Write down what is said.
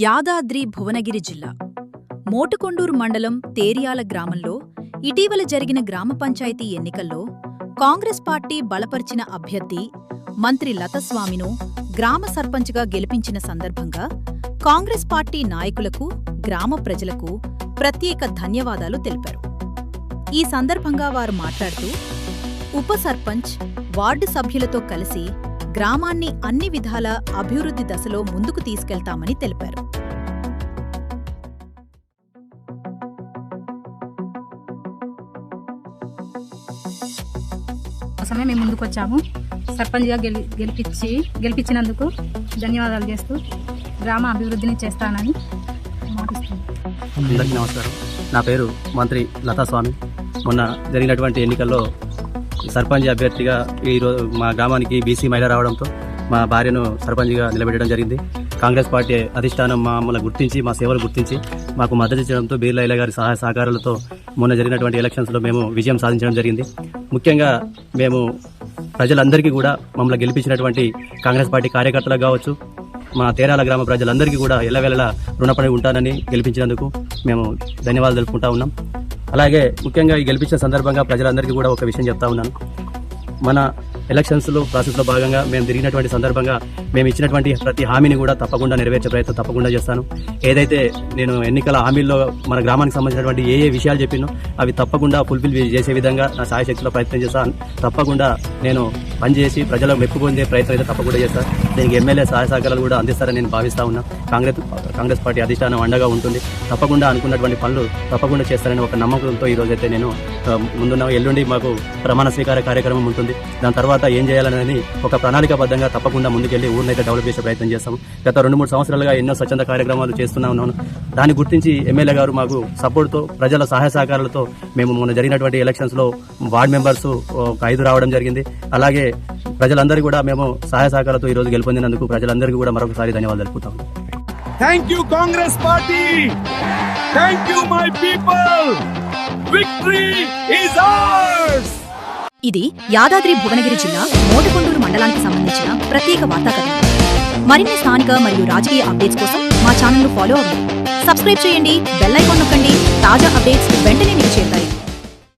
యాదాద్రి భువనగిరి జిల్లా మోటుకొండూరు మండలం తేరియాల గ్రామంలో ఇటీవల జరిగిన గ్రామ పంచాయతీ ఎన్నికల్లో కాంగ్రెస్ పార్టీ బలపరిచిన అభ్యర్థి మంత్రి లతస్వామిను గ్రామ సర్పంచ్గా గెలిపించిన సందర్భంగా కాంగ్రెస్ పార్టీ నాయకులకు గ్రామ ప్రజలకు ప్రత్యేక ధన్యవాదాలు తెలిపారు. ఈ సందర్భంగా వారు మాట్లాడుతూ ఉప సర్పంచ్ వార్డు సభ్యులతో కలిసి గ్రామాన్ని అన్ని విధాల అభివృద్ధి దశలో ముందుకు తీసుకెళ్తామని తెలిపారు. కోసమే మేము ముందుకు వచ్చాము. సర్పంచ్గా గెలి గెలిపించి గెలిపించినందుకు ధన్యవాదాలు చేస్తూ గ్రామ అభివృద్ధిని చేస్తానని మాటిస్తున్నాను అందరికీ నమస్కారం. నా పేరు మంత్రి లతాస్వామి. మొన్న జరిగినటువంటి ఎన్నికల్లో సర్పంచ్ అభ్యర్థిగా ఈరోజు మా గ్రామానికి బీసీ మహిళ రావడంతో మా భార్యను సర్పంచ్గా నిలబెట్టడం జరిగింది. కాంగ్రెస్ పార్టీ అధిష్టానం మమ్మల్ని గుర్తించి మా సేవలు గుర్తించి మాకు మద్దతు ఇచ్చడంతో బీర్లైల గారి సహాయ సహకారాలతో మొన్న జరిగినటువంటి ఎలక్షన్స్లో మేము విజయం సాధించడం జరిగింది. ముఖ్యంగా మేము ప్రజలందరికీ కూడా మమ్మల్ని గెలిపించినటువంటి కాంగ్రెస్ పార్టీ కార్యకర్తలకు కావచ్చు మా తేరాల గ్రామ ప్రజలందరికీ కూడా ఎల్లవేళలా రుణపడి ఉంటానని గెలిపించినందుకు మేము ధన్యవాదాలు తెలుపుకుంటా ఉన్నాం. అలాగే ముఖ్యంగా ఈ గెలిపించిన సందర్భంగా ప్రజలందరికీ కూడా ఒక విషయం చెప్తా ఉన్నాను. మన ఎలక్షన్స్లో ప్రాసెస్లో భాగంగా మేము తిరిగినటువంటి సందర్భంగా మేము ఇచ్చినటువంటి ప్రతి హామీని కూడా తప్పకుండా నెరవేర్చే ప్రయత్నం తప్పకుండా చేస్తాను. ఏదైతే నేను ఎన్నికల హామీల్లో మన గ్రామానికి సంబంధించినటువంటి ఏ ఏ విషయాలు చెప్పినో అవి తప్పకుండా ఫుల్ఫిల్ చేసే విధంగా నా సాయశక్తిలో ప్రయత్నం చేస్తాను. తప్పకుండా నేను పనిచేసి ప్రజల మెప్పు పొందే ప్రయత్నం అయితే తప్పకుండా చేస్తాను. దీనికి ఎమ్మెల్యే సహాయ సహకారాలు కూడా అందిస్తారని నేను భావిస్తా ఉన్నా. కాంగ్రెస్ కాంగ్రెస్ పార్టీ అధిష్టానం అండగా ఉంటుంది. తప్పకుండా అనుకున్నటువంటి పనులు తప్పకుండా చేస్తారని ఒక నమ్మకంతో ఈ రోజైతే నేను ముందున్న ఎల్లుండి మాకు ప్రమాణ స్వీకార కార్యక్రమం ఉంటుంది. దాని తర్వాత ఏం చేయాలనేది ఒక ప్రణాళికాబద్ధంగా తప్పకుండా ముందుకెళ్ళి ఊరినైతే డెవలప్ చేసే ప్రయత్నం చేస్తాం. గత రెండు మూడు సంవత్సరాలుగా ఎన్నో స్వచ్ఛంద కార్యక్రమాలు చేస్తున్నా ఉన్నాను. దాన్ని గుర్తించి ఎమ్మెల్యే గారు మాకు సపోర్ట్తో ప్రజల సహాయ సహకారాలతో మేము మొన్న జరిగినటువంటి ఎలక్షన్స్లో వార్డ్ మెంబర్స్ ఒక ఐదు రావడం జరిగింది. అలాగే ప్రజలందరూ కూడా మేము సహాయ సహకారాలతో ఈరోజు గెలుపొందినందుకు ప్రజలందరికీ కూడా మరొకసారి ధన్యవాదాలు తెలుపుతాం. Thank you Congress party thank you my people victory is ours. ఇది యాదాద్రి భువనగిరి జిల్లా మోటకొండూరు మండలానికి సంబంధించిన ప్రత్యేక వార్తా మరిన్ని స్థానిక మరియు రాజకీయ అప్డేట్స్ కోసం మా ఛానల్ను ఫాలో అవ్వండి. సబ్స్క్రైబ్ చేయండి బెల్ ఐకాన్ నొక్కండి తాజా అప్డేట్స్ వెంటనే మీకు చేరుతాయి.